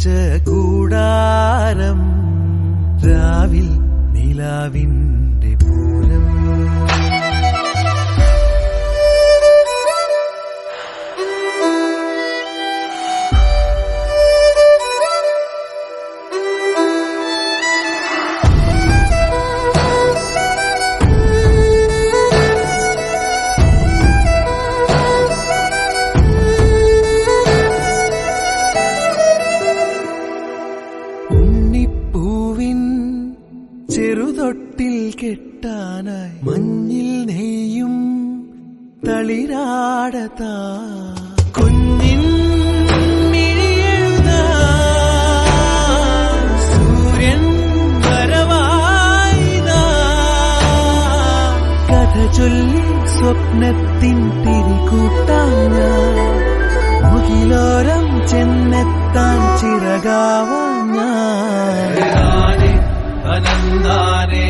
നിർമ്മിച്ച കൂടാരം രാവിൽ നിലാവിൻ നീരാടതാ. കുഞ്ഞിൻ ചൊല്ലി സ്വപ്നത്തിൻ തിരികൂട്ടാഞ്ഞ മുകിലോരം ചെന്നെത്താൻ ചിറകാവാഞ്ഞ അനന്താനേ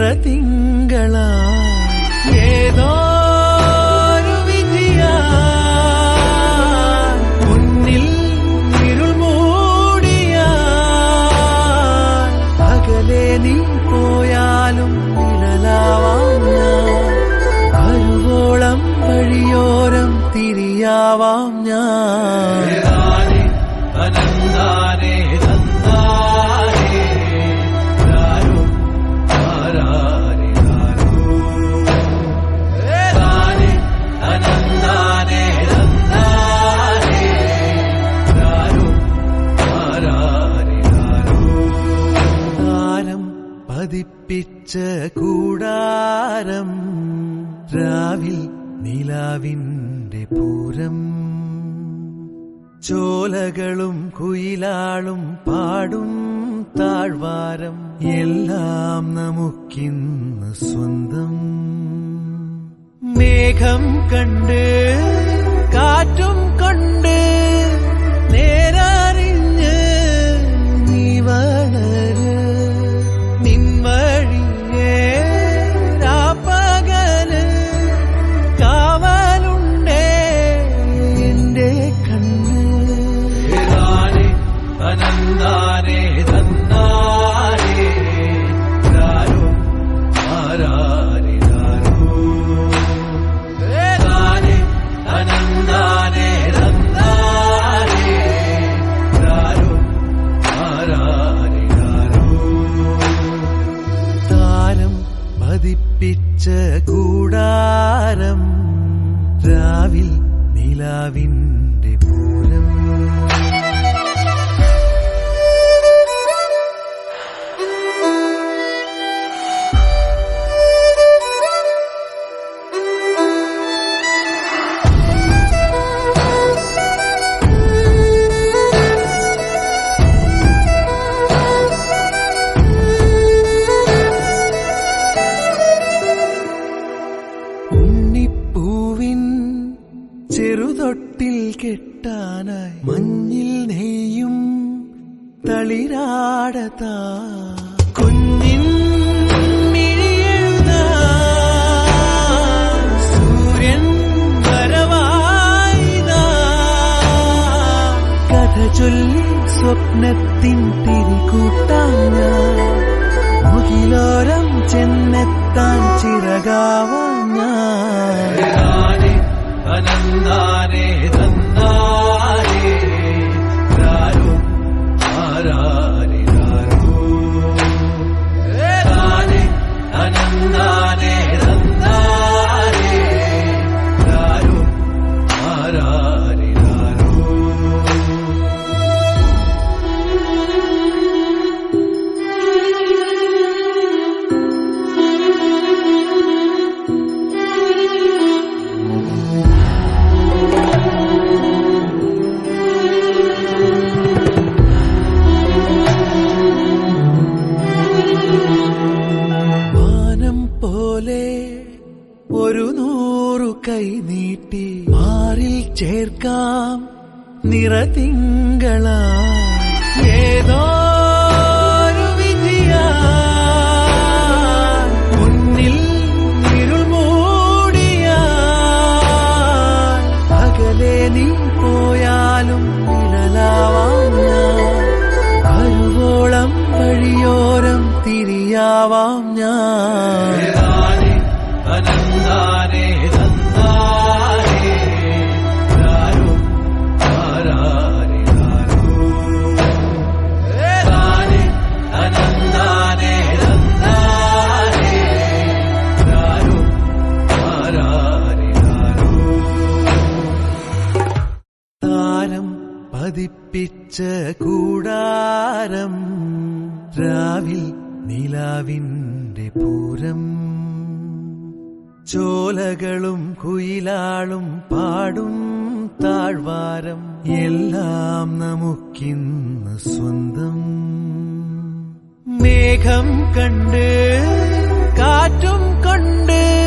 திங்களா ஏதோ പാടും താഴ്വാരം. എല്ലാം നമുക്കിന്ന് സ്വന്തം മേഘം കണ്ട് தானே ചെറുതൊട്ടിൽ കെട്ടാനായി മഞ്ഞിൽ നെയ്യും തളിരാടതാ. കുഞ്ഞിൻ ചൊല്ലി സ്വപ്നത്തിൻ തിരികൂട്ടാൻ ഞാൻ. മുകിലോരം ചെന്നെത്താൻ ചിറകാവാൻ ഞാൻ. അനന്താനേ തന്നാരേ രാരോ ആരാരി രാരോ തന്നാരേ രാരോ ആരാരേ രാരോ താനേ അനന്താനേ തന്നാരേ രാരോ ആരാരേ രാരോ താരം പതിപ്പിച്ച കൂടാരം രാവിൽ നിലാവിന്റെ പൂരം. ചോലകളും കുയിലാളും പാടും താഴ്വാരം. എല്ലാം നമുക്കിന്ന് സ്വന്തം. മേഘം കണ്ട് കാറ്റും കൊണ്ട്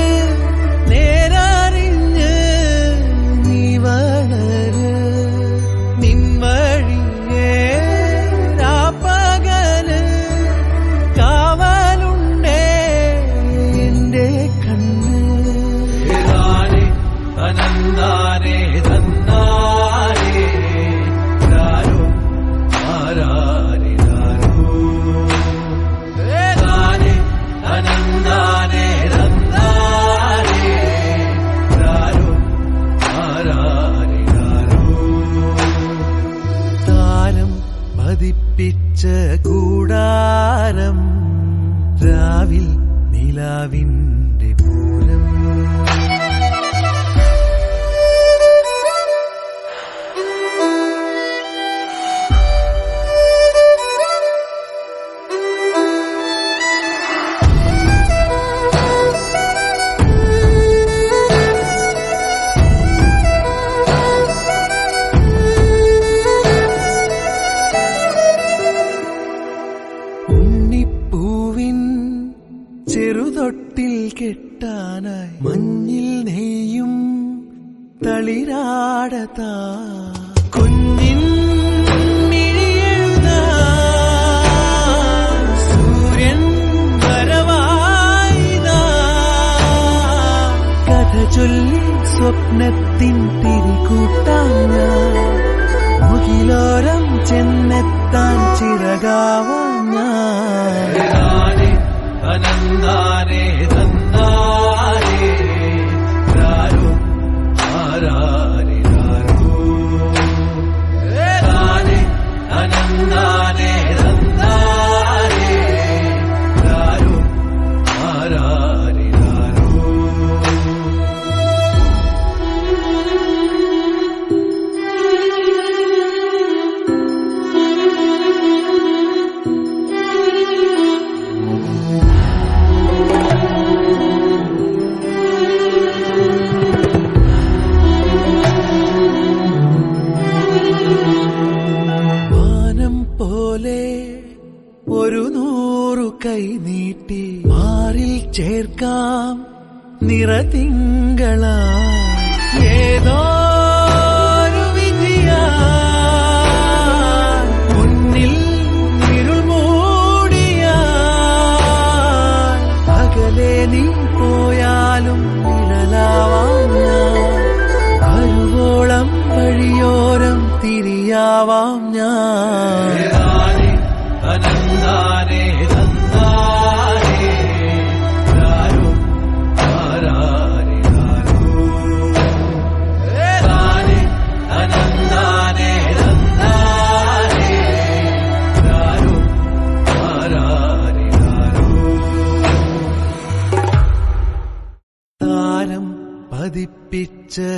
ചൊല്ലി സ്വപ്നത്തിൻ തിരികൂട്ടാൻ ഞാൻ മുകിലോരം ചെന്നെത്താൻ ചിറകാവാന അനന്താനേ തന്നാരേ രാരോ ആരാരേ. അനന്താനേ ചേർക്കാം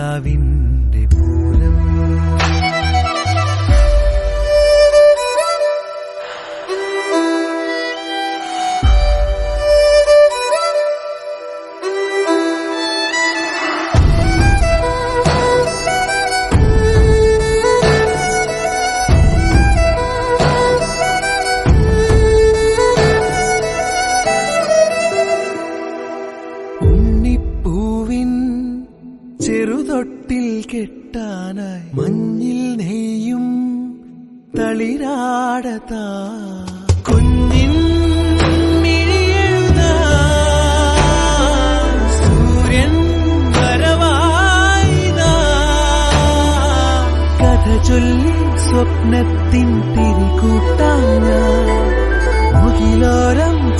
രാവിൻ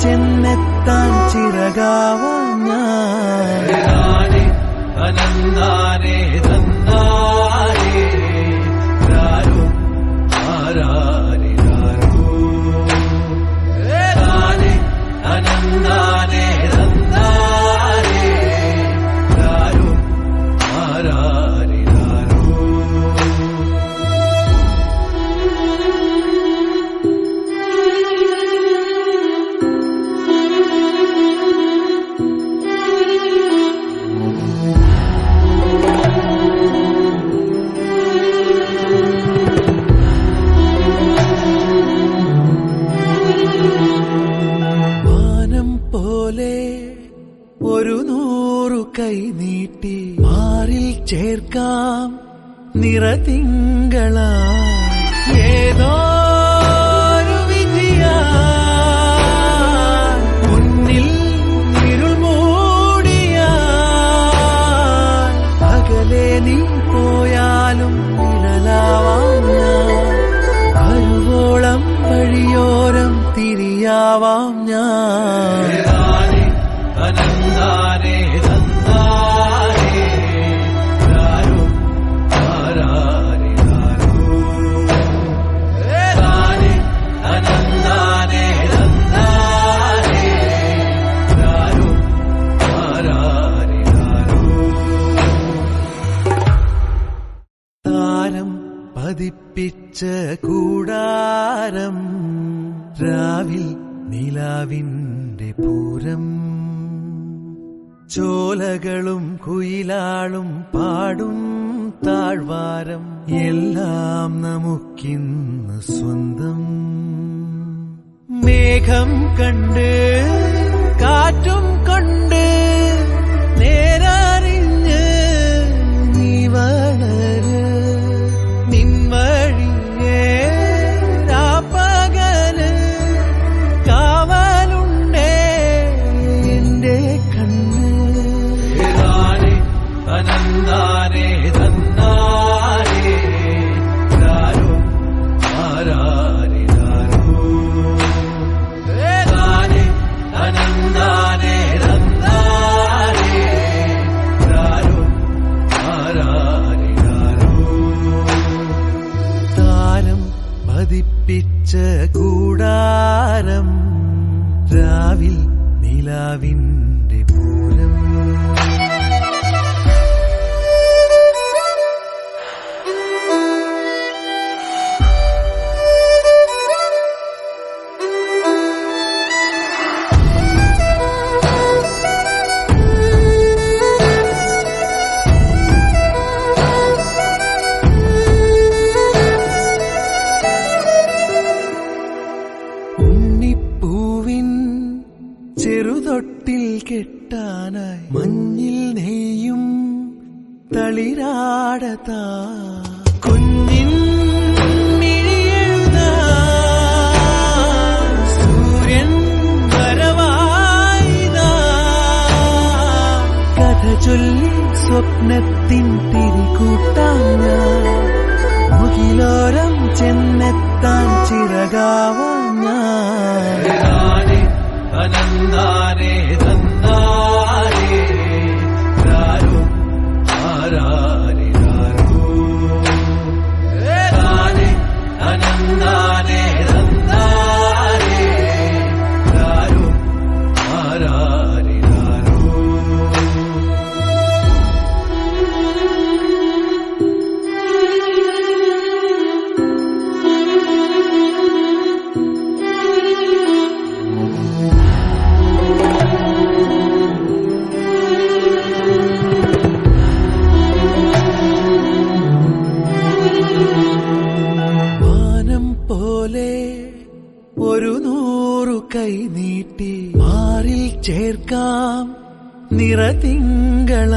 ചെന്നെത്താൻ ചിറകാവാ ഞാൻ അനന്താനേ മാറിൽ ചേർക്കാം നിറതിങ്കള ഏതോ കൂടാരം രാവിൽ നിലാവിന്റെ പൂരം. ചോലകളും കുയിലാളും പാടും താഴ്വാരം. എല്ലാം നമുക്കിന്ന് സ്വന്തം. മേഘം കണ്ട് കാറ്റും കണ്ട് സ്വപ്നത്തിൻ തിരികൂട്ടാൻ മുകിലോരം ചെന്നെത്താൻ ചിറകാവാൻ നിറതിങ്കള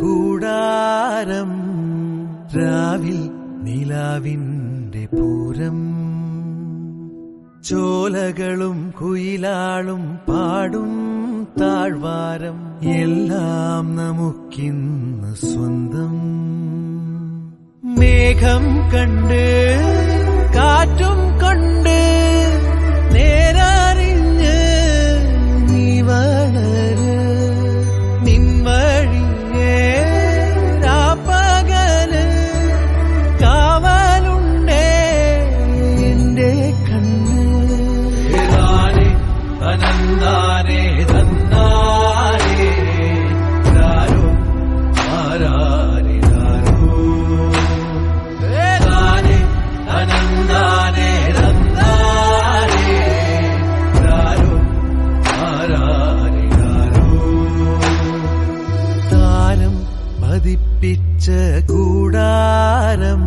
കൂടാരം രാവിൽ നിലാവിന്റെ പൂരം. ചോലകളും കുയിലാളും പാടും താഴ്വാരം എല്ലാം നമുക്കിന്ന് സ്വന്തം. മേഘം കണ്ട് കാറ്റും തന്നാനെ രാരോ ആരാരിരാരോ താരം. കൂടാരം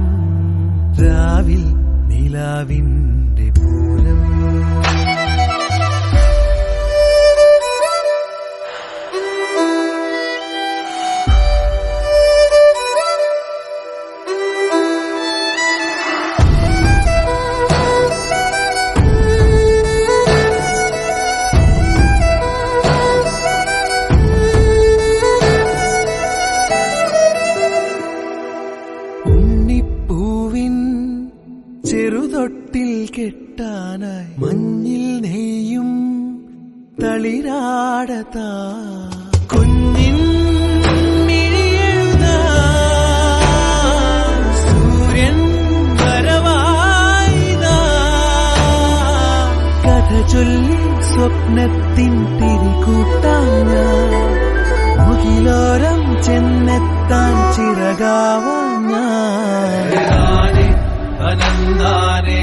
ചെറുതൊട്ടിൽ കെട്ടാനായി മഞ്ഞിൽ നെയ്യും തളിരാടതാ. കുഞ്ഞിൻ ചൊല്ലി സ്വപ്നത്തിൻ മുകിലോരം ചെന്നെത്താൻ ചിറകാവാ अजन्धारे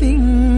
മാറിൽ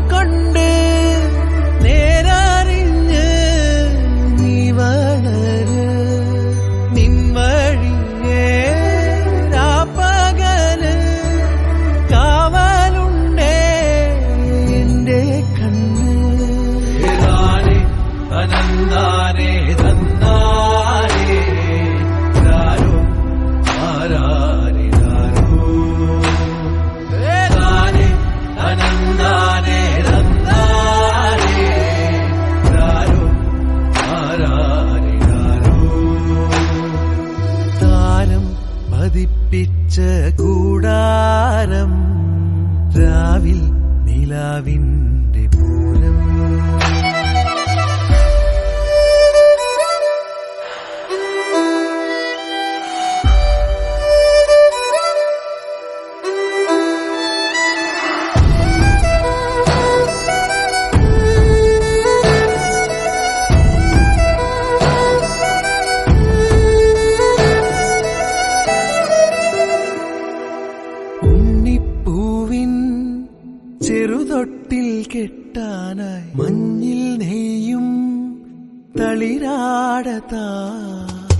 നീരാടതാ.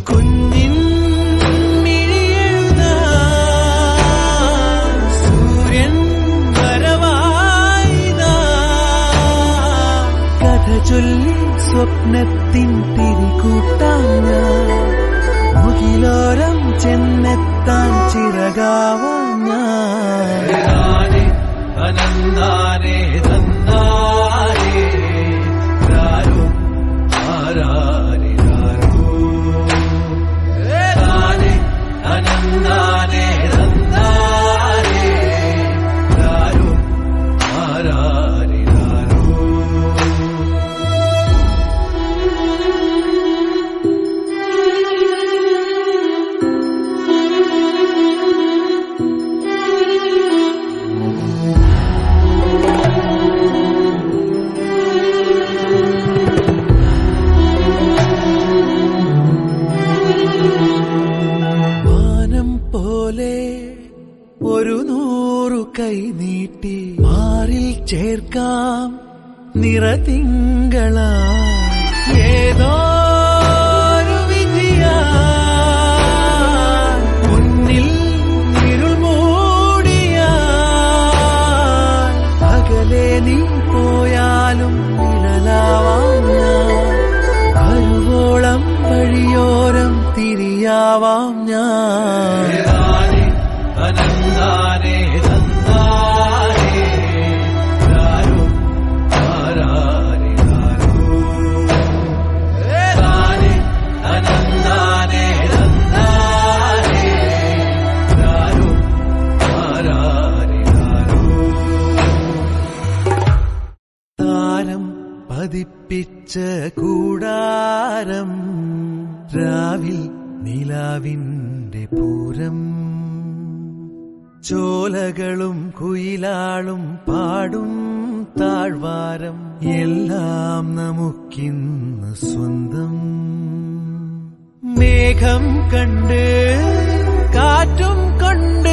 കുഞ്ഞിൻ ചൊല്ലി സ്വപ്നത്തിൻ തിരികൂട്ടാഞ്ഞ മുകിലോരം ചെന്നെത്താൻ ചിറകാവാഞ്ഞ അനന്താനേ തന്നാരേ. Annie. മേഘം മേഘം കണ്ട് കാറ്റും കണ്ട്